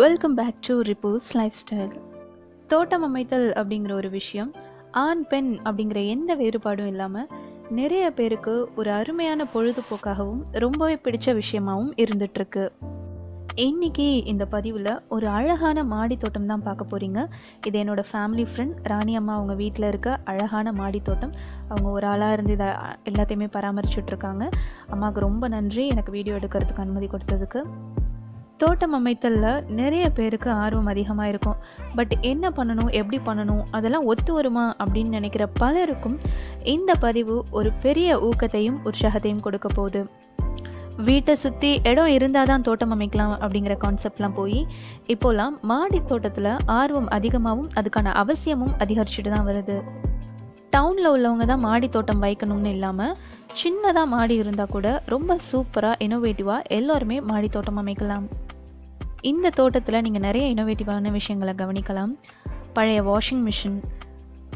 Welcome back to ரிப்பூஸ் life style தோட்டம் அமைத்தல் அப்படிங்கிற ஒரு விஷயம் ஆண் பெண் அப்படிங்கிற எந்த வேறுபாடும் இல்லாமல் நிறைய பேருக்கு ஒரு அருமையான பொழுதுபோக்காகவும் ரொம்பவே பிடிச்ச விஷயமாகவும் இருந்துகிட்ருக்கு இன்னைக்கு இந்த பதிவில் ஒரு அழகான மாடி தோட்டம் தான் பார்க்க போகிறீங்க இது என்னோடய ஃபேமிலி ஃப்ரெண்ட் ராணி அம்மா அவங்க வீட்டில் இருக்க அழகான மாடி தோட்டம். அவங்க ஒரு ஆளாக இருந்து இதை எல்லாத்தையுமே பராமரிச்சுட்ருக்காங்க அம்மாவுக்கு ரொம்ப நன்றி எனக்கு வீடியோ எடுக்கிறதுக்கு அனுமதி கொடுத்ததுக்கு. தோட்டம் அமைத்தலில் நிறைய பேருக்கு ஆர்வம் அதிகமாக இருக்கும். பட் என்ன பண்ணணும் எப்படி பண்ணணும் அதெல்லாம் ஒத்து வருமா அப்படின்னு நினைக்கிற பலருக்கும் இந்த பதிவு ஒரு பெரிய ஊக்கத்தையும் உற்சாகத்தையும் கொடுக்க போகுது. வீட்டை சுற்றி இடம் இருந்தால் தான் தோட்டம் அமைக்கலாம் அப்படிங்கிற கான்செப்ட்லாம் போய் இப்போலாம் மாடி தோட்டத்தில் ஆர்வம் அதிகமாகவும் அதுக்கான அவசியமும் அதிகரிச்சுட்டு தான் வருது. டவுனில் உள்ளவங்க தான் மாடி தோட்டம் வைக்கணும்னு இல்லாமல் சின்னதாக மாடி இருந்தால் கூட ரொம்ப சூப்பராக இனோவேட்டிவாக எல்லோருமே மாடி தோட்டம் அமைக்கலாம். இந்த தோட்டத்தில் நீங்கள் நிறைய இனோவேட்டிவான விஷயங்களை கவனிக்கலாம். பழைய வாஷிங் மிஷின்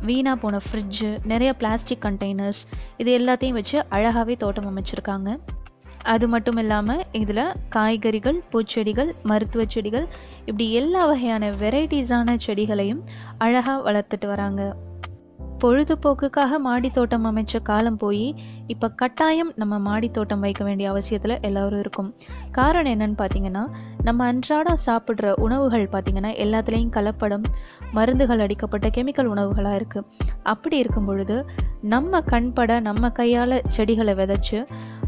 வீணாக போன ஃப்ரிட்ஜு நிறைய பிளாஸ்டிக் கண்டெய்னர்ஸ் இது எல்லாத்தையும் வச்சு அழகாகவே தோட்டம் அமைச்சிருக்காங்க. அது மட்டும் இல்லாமல் இதில் காய்கறிகள் பூச்செடிகள் மருத்துவ செடிகள் இப்படி எல்லா வகையான வெரைட்டிஸான செடிகளையும் அழகாக வளர்த்துட்டு வராங்க. பொழுதுபோக்குக்காக மாடி தோட்டம் அமைச்ச காலம் போய் இப்போ கட்டாயம் நம்ம மாடி தோட்டம் வைக்க வேண்டிய அவசியத்தில் எல்லோரும் இருக்கும். காரணம் என்னன்னு பார்த்தீங்கன்னா நம்ம அன்றாடம் சாப்பிட்ற உணவுகள் பார்த்திங்கன்னா எல்லாத்துலேயும் கலப்படம் மருந்துகள் அடிக்கப்பட்ட கெமிக்கல் உணவுகளாக இருக்குது அப்படி இருக்கும் பொழுது நம்ம கண்பட நம்ம கையால் செடிகளை விதைச்சி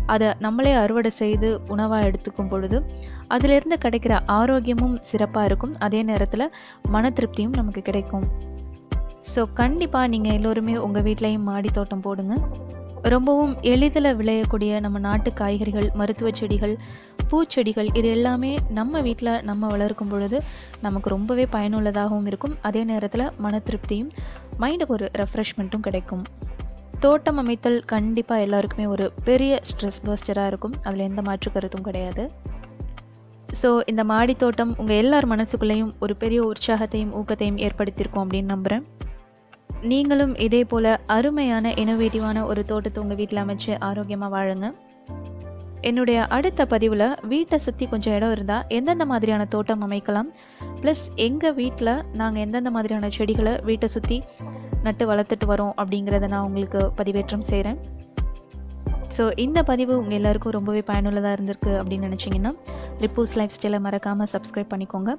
அதை நம்மளே அறுவடை செய்து உணவாக எடுத்துக்கும் பொழுது அதிலிருந்து கிடைக்கிற ஆரோக்கியமும் சிறப்பாக இருக்கும். அதே நேரத்தில் மன திருப்தியும் நமக்கு கிடைக்கும். ஸோ கண்டிப்பாக நீங்கள் எல்லோருமே உங்கள் வீட்லேயும் மாடி தோட்டம் போடுங்க. ரொம்பவும் எளிதில் விளையக்கூடிய நம்ம நாட்டு காய்கறிகள் மருத்துவ செடிகள் பூச்செடிகள் இது எல்லாமே நம்ம வீட்டில் நம்ம வளர்க்கும் பொழுது நமக்கு ரொம்பவே பயனுள்ளதாகவும் இருக்கும். அதே நேரத்தில் மன திருப்தியும் மைண்டுக்கு ஒரு ரெஃப்ரெஷ்மெண்ட்டும் கிடைக்கும். தோட்டம் அமைத்தல் கண்டிப்பாக எல்லாருக்குமே ஒரு பெரிய ஸ்ட்ரெஸ் பஸ்டராக இருக்கும். அதில் எந்த மாற்று கருத்தும் கிடையாது. ஸோ இந்த மாடி தோட்டம் உங்கள் எல்லார் மனசுக்குள்ளேயும் ஒரு பெரிய உற்சாகத்தையும் ஊக்கத்தையும் ஏற்படுத்தியிருக்கோம் அப்படின்னு நம்புகிறேன் நீங்களும் இதே போல் அருமையான இனோவேட்டிவான ஒரு தோட்டத்தை உங்கள் வீட்டில் அமைச்சு ஆரோக்கியமாக வாழுங்க. என்னுடைய அடுத்த பதிவில் வீட்டை சுற்றி கொஞ்சம் இடம் இருந்தால் எந்தெந்த மாதிரியான தோட்டம் அமைக்கலாம்? ப்ளஸ் எங்கள் வீட்டில் நாங்கள் எந்தெந்த மாதிரியான செடிகளை வீட்டை சுற்றி நட்டு வளர்த்துட்டு வரோம் அப்படிங்கிறத நான் உங்களுக்கு பதிவேற்றம் செய்கிறேன் ஸோ இந்த பதிவு உங்கள் எல்லாருக்கும் ரொம்பவே பயனுள்ளதாக இருந்திருக்கு அப்படின்னு நினச்சிங்கன்னா ரிப்போஸ் லைஃப் ஸ்டைலை மறக்காமல் சப்ஸ்கிரைப் பண்ணிக்கோங்க.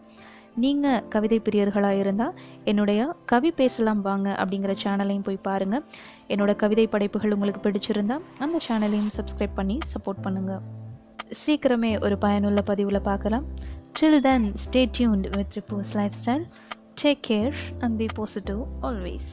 நீங்கள் கவிதை பிரியர்களாக இருந்தால் என்னுடைய கவி பேசலாம் வாங்க அப்படிங்கிற சேனலையும் போய் பாருங்கள் என்னோடய கவிதை படைப்புகள் உங்களுக்கு பிடிச்சிருந்தா அந்த சேனலையும் சப்ஸ்கிரைப் பண்ணி சப்போர்ட் பண்ணுங்கள் சீக்கிரமே ஒரு பயனுள்ள பதிவில் பார்க்கலாம். Till then stay tuned with repose lifestyle take care and be positive always